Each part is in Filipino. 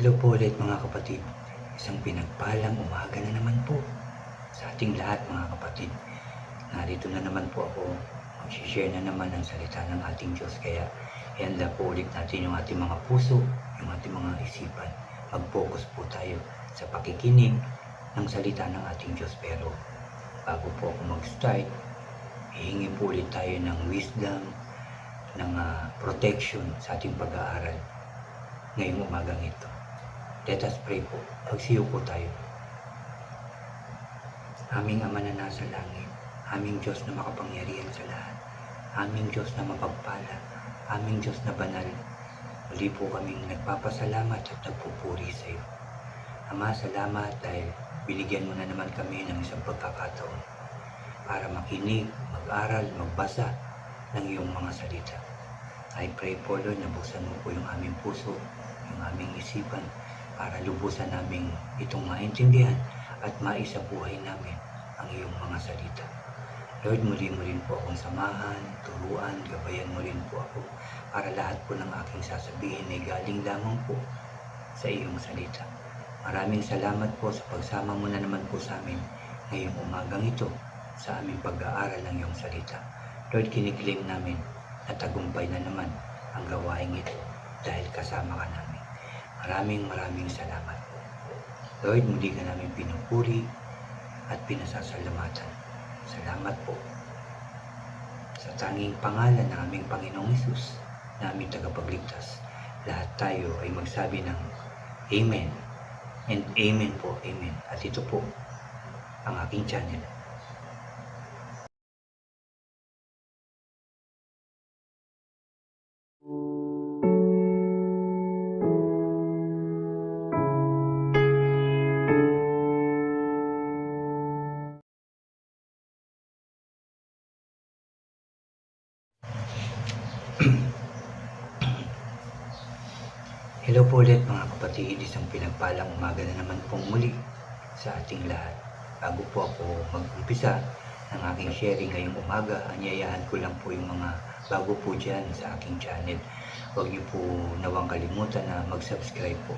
Hello po ulit mga kapatid. Isang pinagpalang umaga na naman po sa ating lahat mga kapatid. Narito na naman po ako. Mag-share na naman ang salita ng ating Diyos. Kaya ihanda po ulit natin yung ating mga puso, yung ating mga isipan. Mag-focus po tayo sa pakikinig ng salita ng ating Diyos. Pero bago po ako mag-start, hihingi po ulit tayo ng wisdom, ng ah, protection sa ating pag-aaral ngayong umagang ito. Let us pray po. Magsiyo po tayo. Aming Ama na nasa langit, aming Diyos na makapangyarihan sa lahat, aming Diyos na mapagpala, aming Diyos na banal, muli po kaming nagpapasalamat at nagpupuri sa iyo. Ama, salamat dahil binigyan mo na naman kami ng isang pagkakataon para makinig, mag-aral, magbasa ng iyong mga salita. I pray po Lord na buksan mo po yung aming puso, yung aming isipan, para lubusan naming itong maintindihan at maisabuhay namin ang iyong mga salita. Lord, muli mo rin po akong samahan, turuan, gabayan mo rin po ako para lahat po ng aking sasabihin ay galing lamang po sa iyong salita. Maraming salamat po sa pagsama mo na naman po sa amin ngayong umagang ito sa aming pag-aaral ng iyong salita. Lord, kiniklaim namin na tagumpay na naman ang gawaing ito dahil kasama ka namin. Maraming maraming salamat. Lord, muli ka namin pinupuri at pinasasalamatan. Salamat po sa tanging pangalan ng aming Panginoong Isus na aming tagapagligtas. Lahat tayo ay magsabi ng Amen and Amen po, Amen. At ito po ang aking channel. Ulit mga kapatid, isang pinagpalang umaga na naman pong muli sa ating lahat. Bago po ako mag-umpisa ng aking sharing ngayong umaga, anyayahan ko lang po yung mga bago po dyan sa aking channel. Huwag niyo po nawang kalimutan na mag-subscribe po.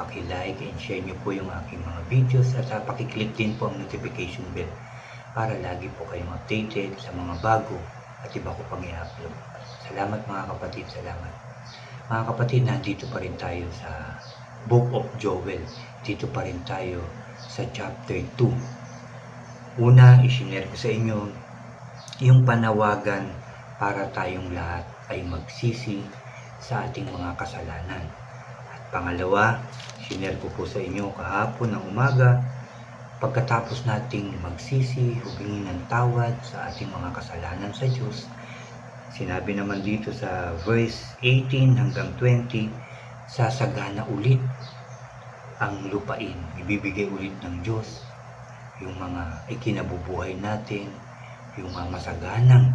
Paki-like and share niyo po yung aking mga videos at uh, paki-click din po ang notification bell para lagi po kayong updated sa mga bago at iba ko pang i-upload. Salamat mga kapatid, salamat. Mga kapatid, nandito pa rin tayo sa Book of Joel. Dito pa rin tayo sa chapter 2. Una, isinare ko sa inyo yung panawagan para tayong lahat ay magsisi sa ating mga kasalanan. At pangalawa, sinare ko po sa inyo kahapon ng umaga pagkatapos nating magsisi, humingi ng tawad sa ating mga kasalanan sa Diyos, Sinabi naman dito sa verse 18 hanggang 20, sasagana ulit ang lupain. Ibibigay ulit ng Diyos yung mga ikinabubuhay natin, yung mga masaganang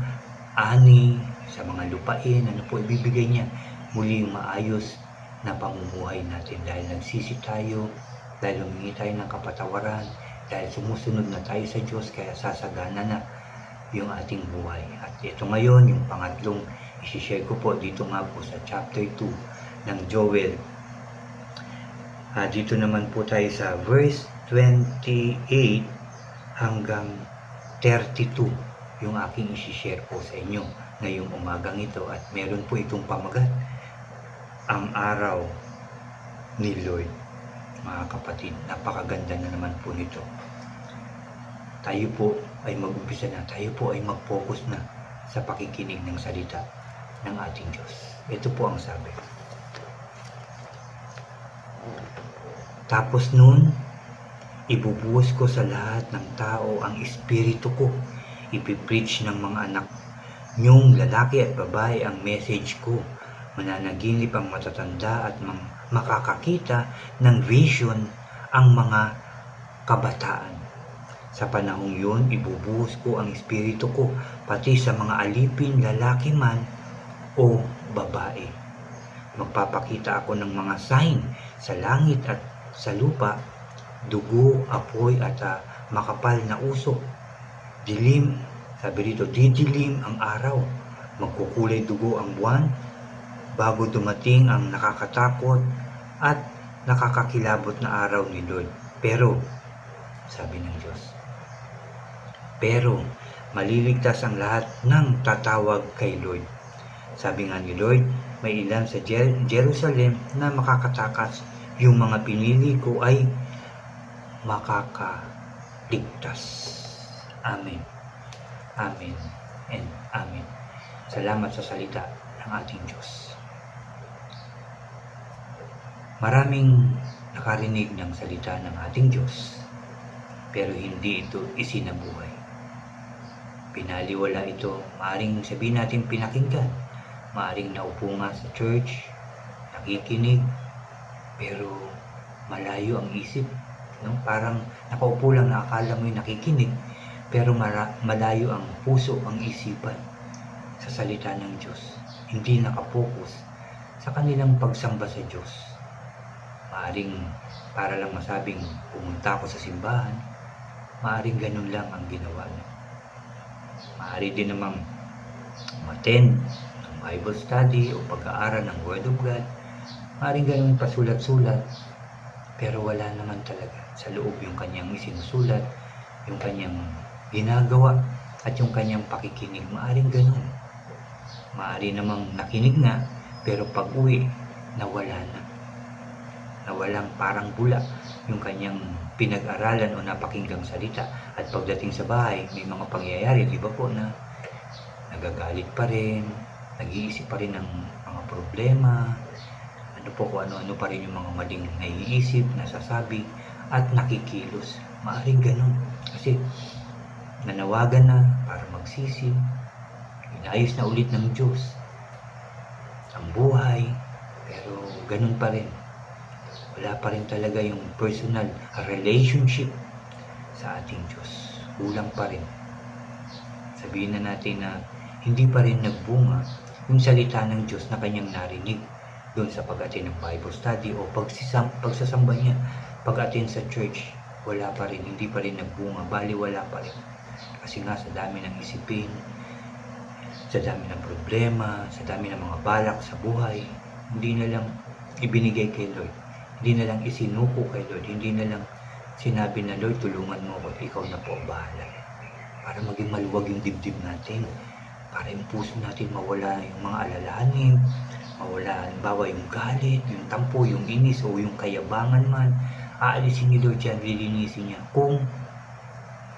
ani sa mga lupain, ano po ibibigay niya. Muli yung maayos na pamumuhay natin dahil nagsisi tayo, dahil humingi tayo ng kapatawaran, dahil sumusunod na tayo sa Diyos, kaya sasagana na yung ating buhay. At ito ngayon, yung pangatlong isishare ko po dito nga po sa chapter 2 ng Joel. Ah, dito naman po tayo sa verse 28 hanggang 32 yung aking isishare po sa inyo ngayong umagang ito at meron po itong pamagat ang araw ni Lord mga kapatid napakaganda na naman po nito tayo po ay mag-umpisa na, tayo po ay mag-focus na sa pakikinig ng salita ng ating Diyos. Ito po ang sabi. Tapos noon, ibubuhos ko sa lahat ng tao ang espiritu ko. Ipipreach ng mga anak niyong lalaki at babae ang message ko. Mananaginip ang matatanda at makakakita ng vision ang mga kabataan. Sa panahong yun, ibubuhos ko ang espiritu ko pati sa mga alipin, lalaki man o babae. Magpapakita ako ng mga sign sa langit at sa lupa, dugo, apoy at ah, makapal na usok. Dilim, sabi rito, didilim ang araw. Magkukulay dugo ang buwan bago dumating ang nakakatakot at nakakakilabot na araw ni Lord. Pero, sabi ng Diyos, pero maliligtas ang lahat ng tatawag kay Lord. Sabi nga ni Lord, may ilan sa Jer- Jerusalem na makakatakas. Yung mga pinili ko ay makakaligtas. Amen. Amen. And Amen. Salamat sa salita ng ating Diyos. Maraming nakarinig ng salita ng ating Diyos, pero hindi ito isinabuhay. Pinaliwala ito, maaring sabihin natin pinakinggan, maaring naupo nga sa church, nakikinig, pero malayo ang isip. No? Parang nakaupo lang na akala mo yung nakikinig, pero mara- malayo ang puso, ang isipan sa salita ng Diyos. Hindi nakapokus sa kanilang pagsamba sa Diyos. Maaring para lang masabing pumunta ako sa simbahan, maaring ganun lang ang ginawa niya. Maaari din namang attend ng Bible study o pag-aaral ng Word of God. Maaring ganun pasulat-sulat, pero wala naman talaga sa loob yung kanyang isinusulat, yung kanyang ginagawa, at yung kanyang pakikinig. Maaring ganun. Maari namang nakinig na, pero pag uwi, nawala na. Nawalang parang bula yung kanyang pinag-aralan o napakinggang salita. At pagdating sa bahay, may mga pangyayari, di ba po, na nagagalit pa rin, nag-iisip pa rin ng mga problema, ano po kung ano-ano pa rin yung mga maling naiisip, nasasabi, at nakikilos. Maaring ganun. Kasi nanawagan na para magsisi, inayos na ulit ng Diyos ang buhay, pero ganun pa rin. Wala pa rin talaga yung personal relationship sa ating Diyos. Kulang pa rin. Sabihin na natin na hindi pa rin nagbunga yung salita ng Diyos na kanyang narinig doon sa pag-attend ng Bible study o pagsisam, pagsasamba niya, pag-attend sa church, wala pa rin, hindi pa rin nagbunga, bali wala pa rin. Kasi nga sa dami ng isipin, sa dami ng problema, sa dami ng mga balak sa buhay, hindi na lang ibinigay kay Lord. Hindi na lang isinuko kay Lord. Hindi na lang sinabi na, Lord, tulungan mo ako ikaw na po ang bahala. Para maging maluwag yung dibdib natin. Para yung puso natin mawala yung mga alalahanin, mawala, halimbawa yung galit, yung tampo, yung inis, o yung kayabangan man. Aalisin ni Lord yan, lilinisin niya. Kung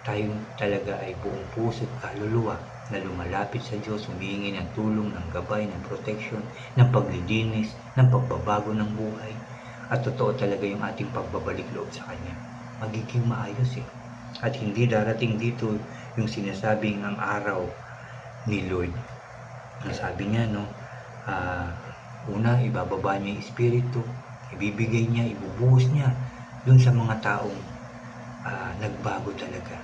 tayo talaga ay buong puso at kaluluwa na lumalapit sa Diyos, humihingi ng tulong, ng gabay, ng protection, ng paglilinis, ng pagbabago ng buhay. At totoo talaga yung ating pagbabalik loob sa Kanya. Magiging maayos eh. At hindi darating dito yung sinasabing ang araw ni Lord. Ang sabi niya, no, ah, una, ibababa niya yung Espiritu, ibibigay niya, ibubuhos niya dun sa mga taong ah, nagbago talaga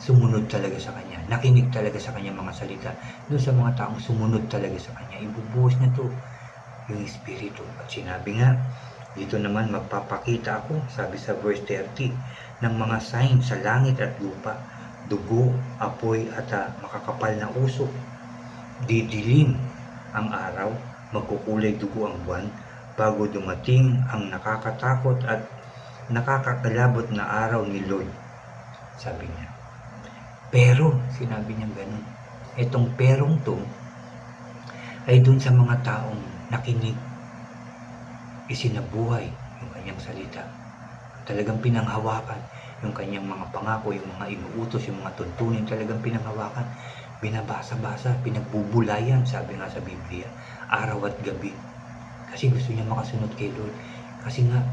sumunod talaga sa kanya, nakinig talaga sa kanya mga salita, doon sa mga taong sumunod talaga sa kanya, ibubuhos na to yung Espiritu. At sinabi nga, dito naman magpapakita ako, sabi sa verse 30, ng mga sign sa langit at lupa, dugo, apoy at ah, makakapal na usok. Didilim ang araw, magkukulay dugo ang buwan, bago dumating ang nakakatakot at nakakakalabot na araw ni Lord. Sabi niya. Pero, sinabi niya ganun, itong perong to ay dun sa mga taong nakinig, isinabuhay yung kanyang salita. Talagang pinanghawakan yung kanyang mga pangako, yung mga inuutos, yung mga tuntunin, talagang pinanghawakan. Binabasa-basa, pinagbubulayan, sabi nga sa Biblia, araw at gabi. Kasi gusto niya makasunod kay Lord. Kasi nga,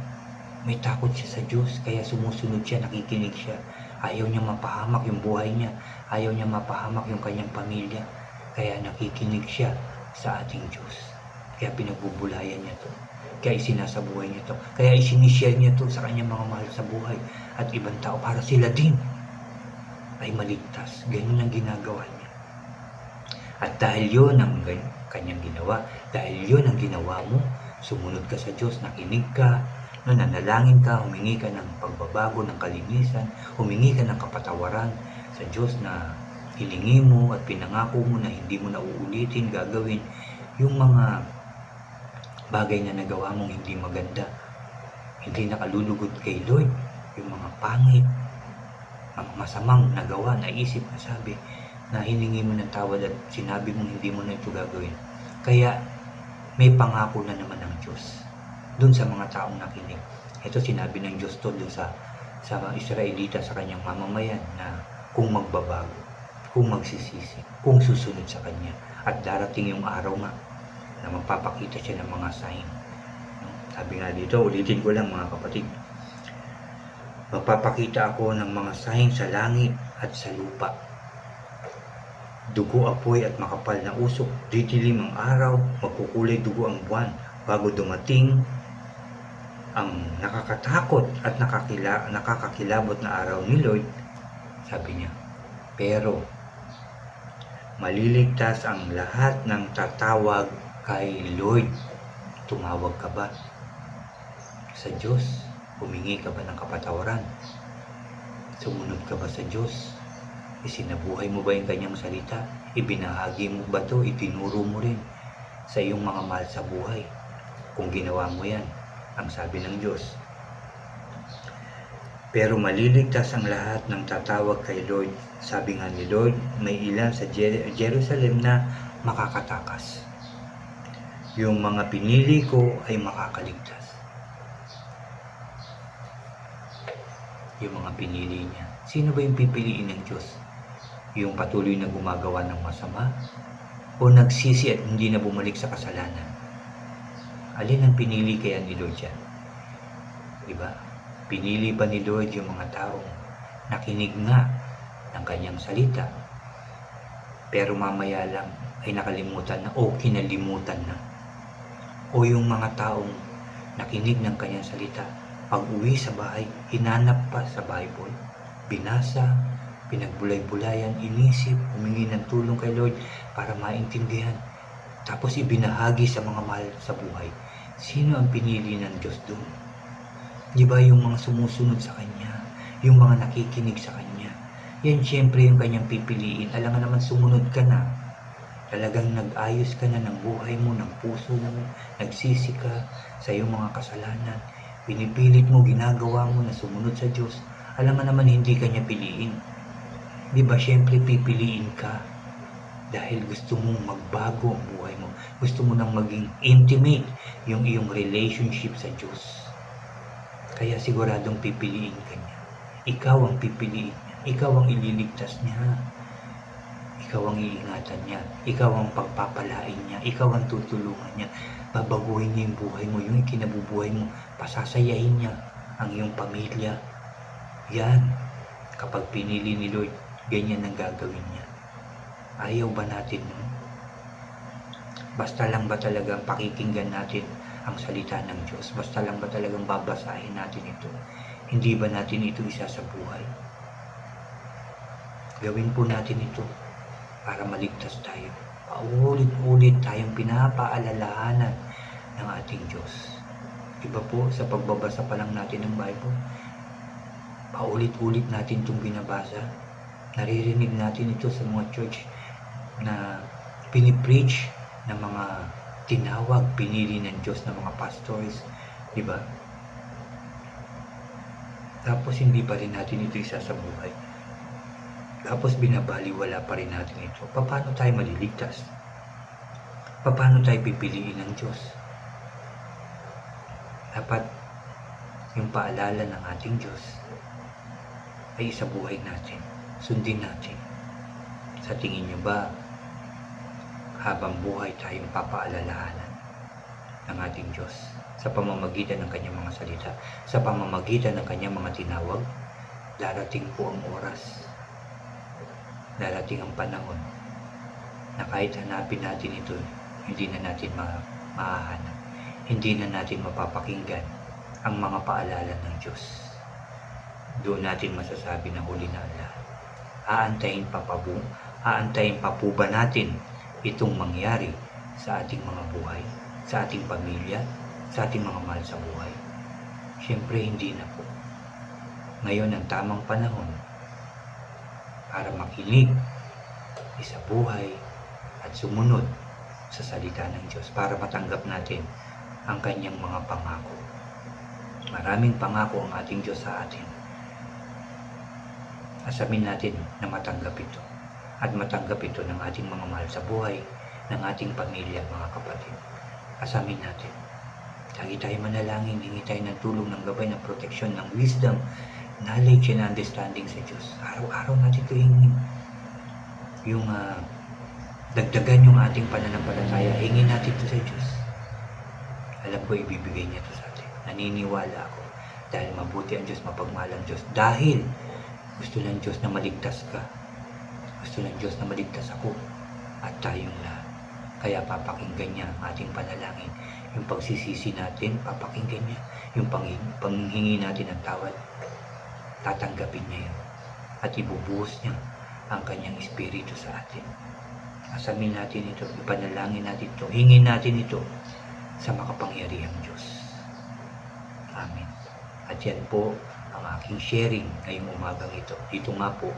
may takot siya sa Diyos, kaya sumusunod siya, nakikinig siya. Ayaw niya mapahamak yung buhay niya. Ayaw niya mapahamak yung kanyang pamilya. Kaya nakikinig siya sa ating Diyos. Kaya pinagbubulayan niya to. Kaya isinasabuhay niya to. Kaya isinishare niya to sa kanyang mga mahal sa buhay. At ibang tao para sila din ay maligtas. Ganun ang ginagawa niya. At dahil yun ang kanyang ginawa, dahil yun ang ginawa mo, sumunod ka sa Diyos, nakinig ka, no, nanalangin ka, humingi ka ng pagbabago, ng kalinisan, humingi ka ng kapatawaran sa Diyos na hilingi mo at pinangako mo na hindi mo na uulitin, gagawin yung mga bagay na nagawa mong hindi maganda. hindi nakalulugod kay Lord yung mga pangit, mga masamang nagawa, naisip, nasabi, na hiningi mo ng tawad at sinabi mong hindi mo na ito gagawin. Kaya may pangako na naman ng Diyos dun sa mga taong nakinig. Ito sinabi ng Diyos to dun sa sa Israelita sa kanyang mamamayan na kung magbabago, kung magsisisi, kung susunod sa Kanya. At darating yung araw nga na magpapakita siya ng mga sign. No? Sabi nga dito, ulitin ko lang mga kapatid, magpapakita ako ng mga sign sa langit at sa lupa. Dugo, apoy at makapal na usok, didilim ang araw, magkukulay dugo ang buwan, bago dumating ang nakakatakot at nakakila, nakakakilabot na araw ni Lord, sabi niya, pero maliligtas ang lahat ng tatawag kay Lord. Tumawag ka ba sa Diyos? Humingi ka ba ng kapatawaran? Sumunod ka ba sa Diyos? Isinabuhay mo ba yung kanyang salita? Ibinahagi mo ba to? Itinuro mo rin sa iyong mga mahal sa buhay? Kung ginawa mo yan, ang sabi ng Diyos. Pero maliligtas ang lahat ng tatawag kay Lord. Sabi nga ni Lord, may ilan sa Jer- Jerusalem na makakatakas. Yung mga pinili ko ay makakaligtas. Yung mga pinili niya. Sino ba yung pipiliin ng Diyos? Yung patuloy na gumagawa ng masama? O nagsisi at hindi na bumalik sa kasalanan? Alin ang pinili kaya ni Lord yan? Diba? Pinili ba ni Lord yung mga taong nakinig nga ng kanyang salita pero mamaya lang ay nakalimutan na o kinalimutan na o yung mga taong nakinig ng kanyang salita pag uwi sa bahay, hinanap pa sa Bible binasa, pinagbulay-bulayan inisip, humingi ng tulong kay Lord para maintindihan tapos ibinahagi sa mga mahal sa buhay sino ang pinili ng Diyos doon Di ba yung mga sumusunod sa Kanya, yung mga nakikinig sa Kanya, yan siyempre yung Kanyang pipiliin. Alam nga naman sumunod ka na. Talagang nag-ayos ka na ng buhay mo, ng puso mo, nagsisi ka sa iyong mga kasalanan. Pinipilit mo, ginagawa mo na sumunod sa Diyos. Alam nga naman hindi Kanya piliin. Di ba siyempre pipiliin ka dahil gusto mong magbago ang buhay mo. Gusto mo nang maging intimate yung iyong relationship sa Diyos. Kaya siguradong pipiliin ka niya. Ikaw ang pipiliin niya. Ikaw ang ililigtas niya. Ikaw ang iingatan niya. Ikaw ang pagpapalain niya. Ikaw ang tutulungan niya. Babaguhin niya yung buhay mo. Yung kinabubuhay mo. Pasasayahin niya ang iyong pamilya. Yan. Kapag pinili ni Lord, ganyan ang gagawin niya. Ayaw ba natin nun? Basta lang ba talaga pakikinggan natin ang salita ng Diyos. Basta lang ba talagang babasahin natin ito? Hindi ba natin ito isa sa buhay? Gawin po natin ito para maligtas tayo. Paulit-ulit tayong pinapaalalahanan ng ating Diyos. Iba po sa pagbabasa pa lang natin ng Bible, paulit-ulit natin itong binabasa. Naririnig natin ito sa mga church na pinipreach ng mga tinawag, pinili ng Diyos ng mga pastors, di ba? Tapos hindi pa rin natin ito isa sa buhay. Tapos binabaliwala pa rin natin ito. Paano tayo maliligtas? Paano tayo pipiliin ng Diyos? Dapat yung paalala ng ating Diyos ay isa buhay natin. Sundin natin. Sa tingin nyo ba, habang buhay tayong papaalalahanan ng ating Diyos sa pamamagitan ng kanyang mga salita, sa pamamagitan ng kanyang mga tinawag, darating po ang oras, darating ang panahon na kahit hanapin natin ito, hindi na natin ma mahahanap. Hindi na natin mapapakinggan ang mga paalala ng Diyos. Doon natin masasabi na huli na ang lahat. Aantayin pa pa po, aantayin pa po ba natin itong mangyari sa ating mga buhay, sa ating pamilya, sa ating mga mahal sa buhay? Siyempre hindi na po. Ngayon ang tamang panahon para makinig, isa buhay, at sumunod sa salita ng Diyos para matanggap natin ang kanyang mga pangako. Maraming pangako ang ating Diyos sa atin. Asamin natin na matanggap ito at matanggap ito ng ating mga mahal sa buhay, ng ating pamilya, mga kapatid. Asamin natin. Lagi tayo manalangin, hingi tayo ng tulong, ng gabay, ng proteksyon, ng wisdom, knowledge and understanding sa Diyos. Araw-araw natin ito hingin. Yung ah, dagdagan yung ating pananampalataya, hingin natin ito sa Diyos. Alam ko ibibigay niya ito sa atin. Naniniwala ako. Dahil mabuti ang Diyos, mapagmahal ang Diyos. Dahil gusto ng Diyos na maligtas ka. Gusto ng Diyos na maligtas ako at tayong lahat. Kaya papakinggan niya ang ating panalangin. Yung pagsisisi natin, papakinggan niya. Yung pang- panghingi natin ng tawad, tatanggapin niya yun. At ibubuhos niya ang kanyang espiritu sa atin. Asamin natin ito, ipanalangin natin ito, hingin natin ito sa makapangyarihang Diyos. Amen. At yan po ang aking sharing ngayong umagang ito. Dito nga po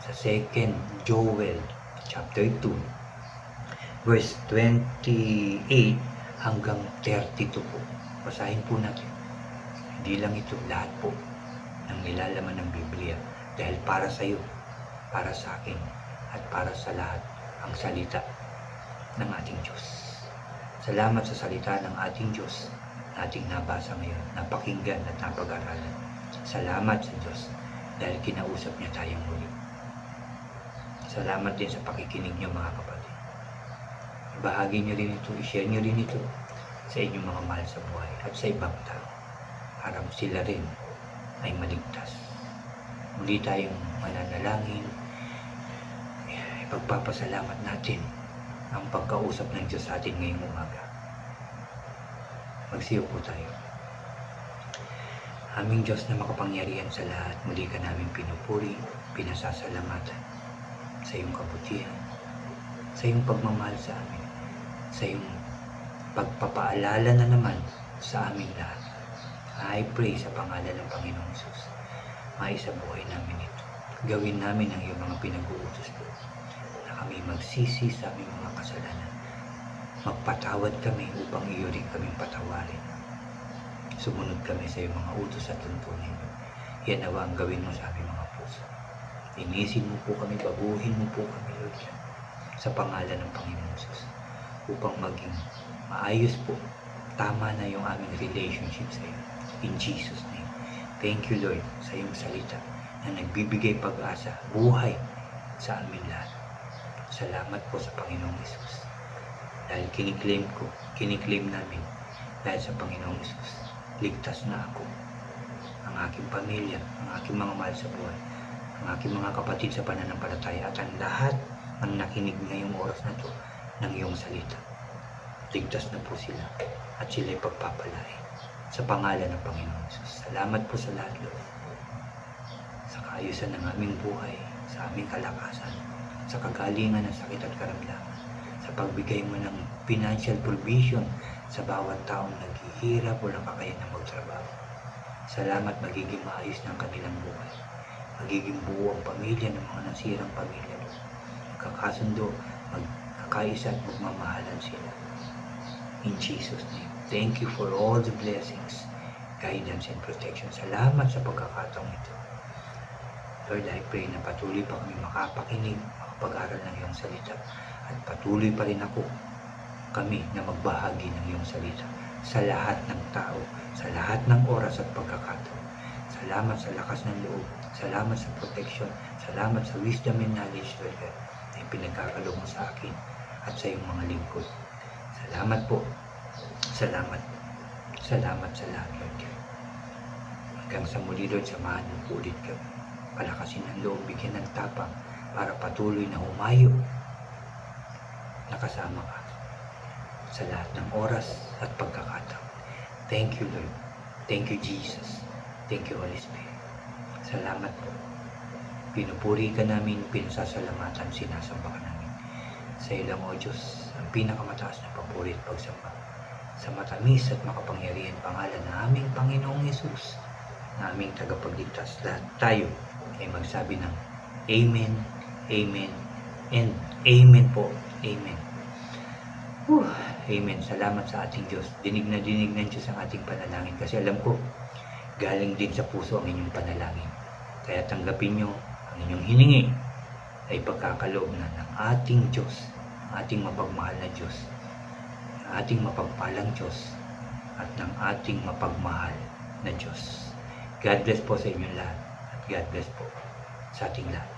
sa 2nd Joel chapter 2 verse 28 hanggang 32 po. Basahin po natin. Hindi lang ito, lahat po ng nilalaman ng Biblia dahil para sa iyo, para sa akin, at para sa lahat ang salita ng ating Diyos. Salamat sa salita ng ating Diyos na ating nabasa ngayon, napakinggan at napag-aralan. Salamat sa Diyos dahil kinausap niya tayong muli. Salamat din sa pakikinig niyo mga kapatid. Ibahagi niyo rin ito, i-share niyo rin ito sa inyong mga mahal sa buhay at sa ibang tao para sila rin ay maligtas. Muli tayong mananalangin, ipagpapasalamat natin ang pagkausap ng Diyos sa atin ngayong umaga. Magsiyo po tayo. Aming Diyos na makapangyarihan sa lahat, muli ka namin pinupuri, pinasasalamatan sa iyong kabutihan, sa iyong pagmamahal sa amin, sa iyong pagpapaalala na naman sa aming lahat. I pray sa pangalan ng Panginoong Jesus, maisa buhay namin ito. Gawin namin ang iyong mga pinag-uutos po na kami magsisi sa aming mga kasalanan. Magpatawad kami upang iyo rin kaming patawarin. Sumunod kami sa iyong mga utos at tuntunin. Yan nawa ang gawin mo sa aming mga puso. Inisin mo po kami, baguhin mo po kami, Lord, sa pangalan ng Panginoon Jesus upang maging maayos po, tama na yung aming relationship sa iyo. In Jesus' name. Thank you, Lord, sa iyong salita na nagbibigay pag-asa, buhay sa amin lahat. Salamat po sa Panginoong Jesus. Dahil kiniklaim ko, kiniklaim namin dahil sa Panginoong Jesus. Ligtas na ako. Ang aking pamilya, ang aking mga mahal sa buhay, ang aking mga kapatid sa pananampalataya at ang lahat ng nakinig ngayong oras na to ng iyong salita. Ligtas na po sila at sila'y pagpapalain sa pangalan ng Panginoon Jesus. Salamat po sa lahat, Lord. Sa kaayusan ng aming buhay, sa aming kalakasan, sa kagalingan ng sakit at karamdaman, sa pagbigay mo ng financial provision sa bawat taong naghihirap o nakakaya ng magtrabaho. Salamat magiging maayos ng kanilang buhay. Magiging buo ang pamilya ng mga nasirang pamilya. Magkakasundo, magkakaisa at magmamahalan sila. In Jesus' name. Thank you for all the blessings, guidance, and protection. Salamat sa pagkakataong ito. Lord, I pray na patuloy pa kami makapakinig, makapag-aral ng iyong salita. At patuloy pa rin ako, kami na magbahagi ng iyong salita sa lahat ng tao, sa lahat ng oras at pagkakataon. Salamat sa lakas ng loob. Salamat sa protection. Salamat sa wisdom and knowledge, Lord God, na pinagkakalo mo sa akin at sa iyong mga lingkod. Salamat po. Salamat. Salamat sa lahat, Lord God. Hanggang sa muli, Lord, samahan po ulit kami. Palakasin ang loob, bigyan ng tapang para patuloy na humayo. Nakasama ka sa lahat ng oras at pagkakataon. Thank you, Lord. Thank you, Jesus. Thank you, Holy Spirit. Salamat po. Pinupuri ka namin, pinasasalamatan, sinasamba ka namin. Sa ilang o Diyos, ang pinakamataas na papuri at pagsamba. Sa matamis at makapangyarihan pangalan na aming Panginoong Yesus, na aming tagapagligtas. Lahat tayo ay magsabi ng Amen, Amen, and Amen po. Amen. Whew. Amen. Salamat sa ating Diyos. Dinig na dinig ng Diyos ang ating panalangin kasi alam ko galing din sa puso ang inyong panalangin. Kaya tanggapin nyo ang inyong hiningi ay pagkakaloob na ng ating Diyos, ating mapagmahal na Diyos, ating mapagpalang Diyos, at ng ating mapagmahal na Diyos. God bless po sa inyong lahat at God bless po sa ating lahat.